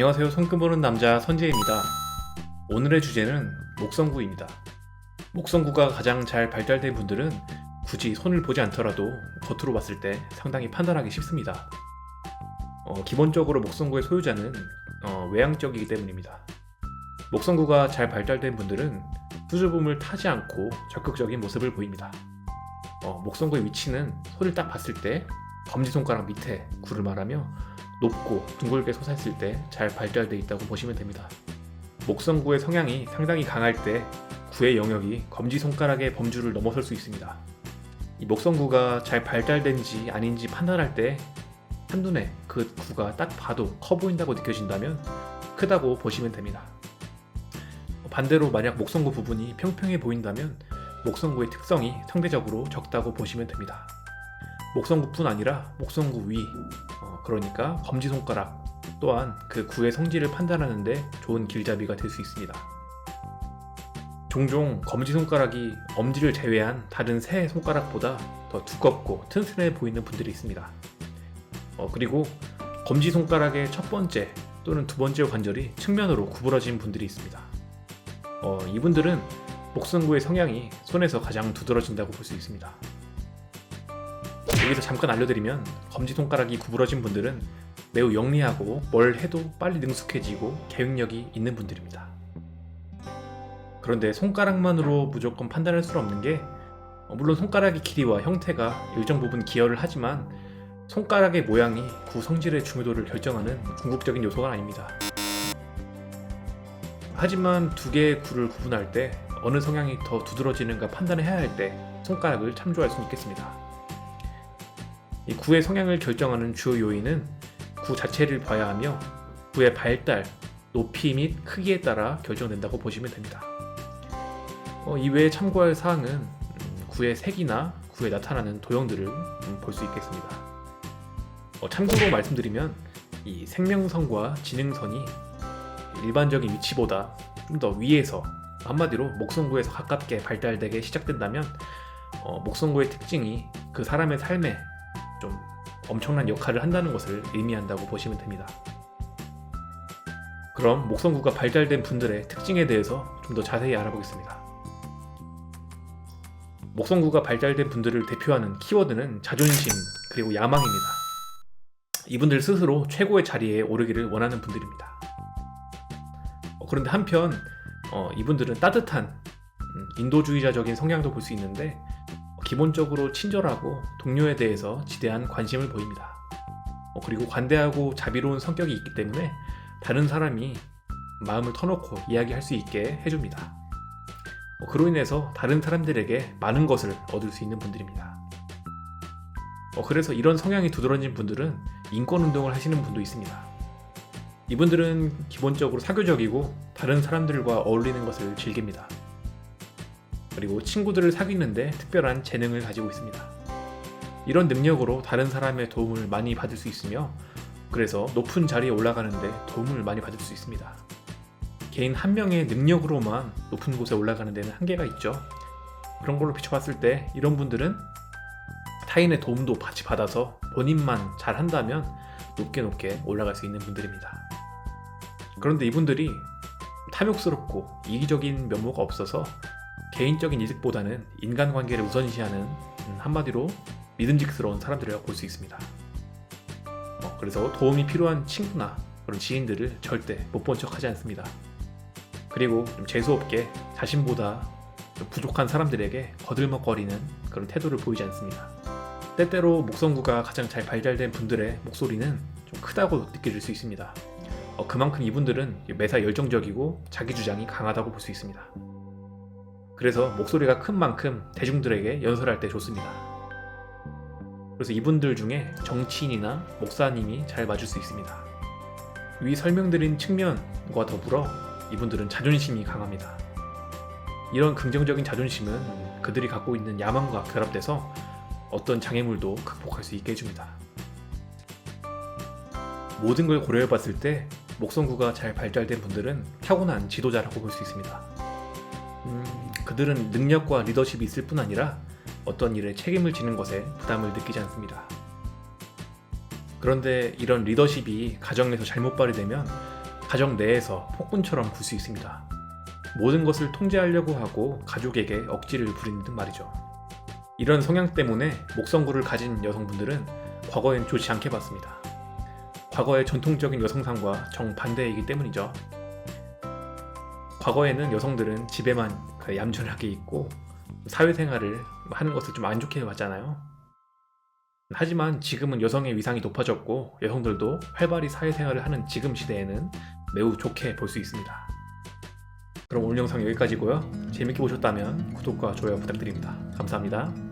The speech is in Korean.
안녕하세요. 손금 보는 남자 선재입니다. 오늘의 주제는 목성구입니다. 목성구가 가장 잘 발달된 분들은 굳이 손을 보지 않더라도 겉으로 봤을 때 상당히 판단하기 쉽습니다. 어, 기본적으로 목성구의 소유자는 어, 외향적이기 때문입니다. 목성구가 잘 발달된 분들은 수줍음을 타지 않고 적극적인 모습을 보입니다. 어, 목성구의 위치는 손을 딱 봤을 때 검지손가락 밑에 구를 말하며 높고 둥글게 솟았을 때 잘 발달되어 있다고 보시면 됩니다. 목성구의 성향이 상당히 강할 때 구의 영역이 검지 손가락의 범주를 넘어설 수 있습니다. 이 목성구가 잘 발달된지 아닌지 판단할 때 한눈에 그 구가 딱 봐도 커 보인다고 느껴진다면 크다고 보시면 됩니다. 반대로 만약 목성구 부분이 평평해 보인다면 목성구의 특성이 상대적으로 적다고 보시면 됩니다. 목성구뿐 아니라 목성구 위, 어, 그러니까 검지손가락 또한 그 구의 성질을 판단하는데 좋은 길잡이가 될 수 있습니다. 종종 검지손가락이 엄지를 제외한 다른 세 손가락보다 더 두껍고 튼튼해 보이는 분들이 있습니다. 어, 그리고 검지손가락의 첫 번째 또는 두 번째 관절이 측면으로 구부러진 분들이 있습니다. 어, 이분들은 목성구의 성향이 손에서 가장 두드러진다고 볼 수 있습니다. 여기서 잠깐 알려드리면 검지 손가락이 구부러진 분들은 매우 영리하고 뭘 해도 빨리 능숙해지고 계획력이 있는 분들입니다. 그런데 손가락만으로 무조건 판단할 수 없는 게 어, 물론 손가락의 길이와 형태가 일정 부분 기여를 하지만 손가락의 모양이 구 성질의 중요도를 결정하는 궁극적인 요소가 아닙니다. 하지만 두 개의 구를 구분할 때 어느 성향이 더 두드러지는가 판단해야 할 때 손가락을 참조할 수 있겠습니다. 이 구의 성향을 결정하는 주요 요인은 구 자체를 봐야 하며 구의 발달, 높이 및 크기에 따라 결정된다고 보시면 됩니다. 어, 이외에 참고할 사항은 음, 구의 색이나 구에 나타나는 도형들을 음, 볼수 있겠습니다. 어, 참고로 말씀드리면 이 생명선과 지능선이 일반적인 위치보다 좀 더 위에서 한마디로 목성구에서 가깝게 발달되게 시작된다면 어, 목성구의 특징이 그 사람의 삶에 좀 엄청난 역할을 한다는 것을 의미한다고 보시면 됩니다. 그럼 목성구가 발달된 분들의 특징에 대해서 좀 더 자세히 알아보겠습니다. 목성구가 발달된 분들을 대표하는 키워드는 자존심 그리고 야망입니다. 이분들 스스로 최고의 자리에 오르기를 원하는 분들입니다. 어, 그런데 한편 어, 이분들은 따뜻한 음, 인도주의자적인 성향도 볼 수 있는데 어, 기본적으로 친절하고 동료에 대해서 지대한 관심을 보입니다. 어, 그리고 관대하고 자비로운 성격이 있기 때문에 다른 사람이 마음을 터놓고 이야기할 수 있게 해줍니다. 어, 그로 인해서 다른 사람들에게 많은 것을 얻을 수 있는 분들입니다. 어, 그래서 이런 성향이 두드러진 분들은 인권 운동을 하시는 분도 있습니다. 이분들은 기본적으로 사교적이고 다른 사람들과 어울리는 것을 즐깁니다. 그리고 친구들을 사귀는데 특별한 재능을 가지고 있습니다. 이런 능력으로 다른 사람의 도움을 많이 받을 수 있으며 그래서 높은 자리에 올라가는데 도움을 많이 받을 수 있습니다. 개인 한 명의 능력으로만 높은 곳에 올라가는 데는 한계가 있죠. 그런 걸로 비춰봤을 때 이런 분들은 타인의 도움도 같이 받아서 본인만 잘 한다면 높게 높게 올라갈 수 있는 분들입니다. 그런데 이분들이 탐욕스럽고 이기적인 면모가 없어서 개인적인 이득보다는 인간관계를 우선시하는 음, 한마디로 믿음직스러운 사람들이라고 볼 수 있습니다. 어, 그래서 도움이 필요한 친구나 그런 지인들을 절대 못 본 척하지 않습니다. 그리고 좀 재수없게 자신보다 좀 부족한 사람들에게 거들먹거리는 그런 태도를 보이지 않습니다. 때때로 목성구가 가장 잘 발달된 분들의 목소리는 좀 크다고 느껴질 수 있습니다. 어, 그만큼 이분들은 매사 열정적이고 자기 주장이 강하다고 볼 수 있습니다. 그래서 목소리가 큰 만큼 대중들에게 연설할 때 좋습니다. 그래서 이분들 중에 정치인이나 목사님이 잘 맞을 수 있습니다. 위 설명드린 측면과 더불어 이분들은 자존심이 강합니다. 이런 긍정적인 자존심은 그들이 갖고 있는 야망과 결합돼서 어떤 장애물도 극복할 수 있게 해줍니다. 모든 걸 고려해 봤을 때 목성구가 잘 발달된 분들은 타고난 지도자라고 볼 수 있습니다. 음, 그들은 능력과 리더십이 있을 뿐 아니라 어떤 일에 책임을 지는 것에 부담을 느끼지 않습니다. 그런데 이런 리더십이 가정에서 잘못 발휘되면 가정 내에서 폭군처럼 굴 수 있습니다. 모든 것을 통제하려고 하고 가족에게 억지를 부리는 듯 말이죠. 이런 성향 때문에 목성구를 가진 여성분들은 과거엔 좋지 않게 봤습니다. 과거의 전통적인 여성상과 정반대이기 때문이죠. 과거에는 여성들은 집에만 그 얌전하게 있고 사회생활을 하는 것을 좀 안 좋게 봤잖아요. 하지만 지금은 여성의 위상이 높아졌고 여성들도 활발히 사회생활을 하는 지금 시대에는 매우 좋게 볼 수 있습니다. 그럼 오늘 영상 여기까지고요. 재밌게 보셨다면 구독과 좋아요 부탁드립니다. 감사합니다.